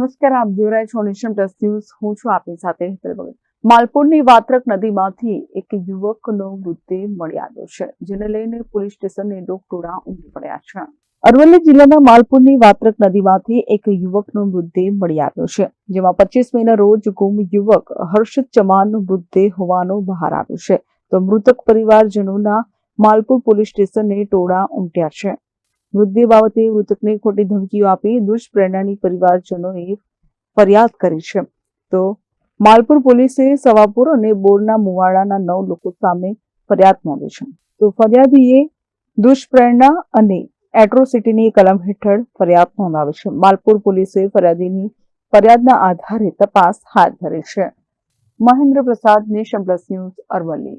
નમસ્કાર, આપ જોઈ છો નેશન પ્લસ ન્યૂઝ. હું છું આપની સાથે હેતલ ભગત. માલપુરની વાત્રક નદીમાંથી એક યુવકનો મૃતદેહ મળી આવ્યો છે, જેને લઈને પોલીસ સ્ટેશનને લોકટોળા ઉમટી પડ્યા છે. અરવલ્લી જિલ્લાના માલપુરની વાત્રક નદીમાંથી એક યુવકનો મૃતદેહ મળી આવ્યો છે, જેમાં પચીસ મેના રોજ ગુમ યુવક હર્ષદ ચમાનનો મૃતદેહ હોવાનો બહાર આવ્યો છે. તો મૃતક પરિવારજનોના માલપુર પોલીસ સ્ટેશનને ટોળા ઉમટ્યા છે. મૃતદેહ બાબતે મૃતકને ખોટી ધમકીઓ આપી દુષ્પ્રેરણાની પરિવારજનોએ ફરિયાદ કરી છે. તો માલપુર પોલીસે સવાપુર અને બોરના મુવાડાના નવ લોકો સામે ફરિયાદ નોંધી છે. તો ફરિયાદીએ દુષ્પ્રેરણા અને એટ્રોસિટીની કલમ હેઠળ ફરિયાદ નોંધાવી છે. માલપુર પોલીસે ફરિયાદીની ફરિયાદના આધારે તપાસ હાથ ધરી છે. Mahendra Prasad nation plus news Aravalli.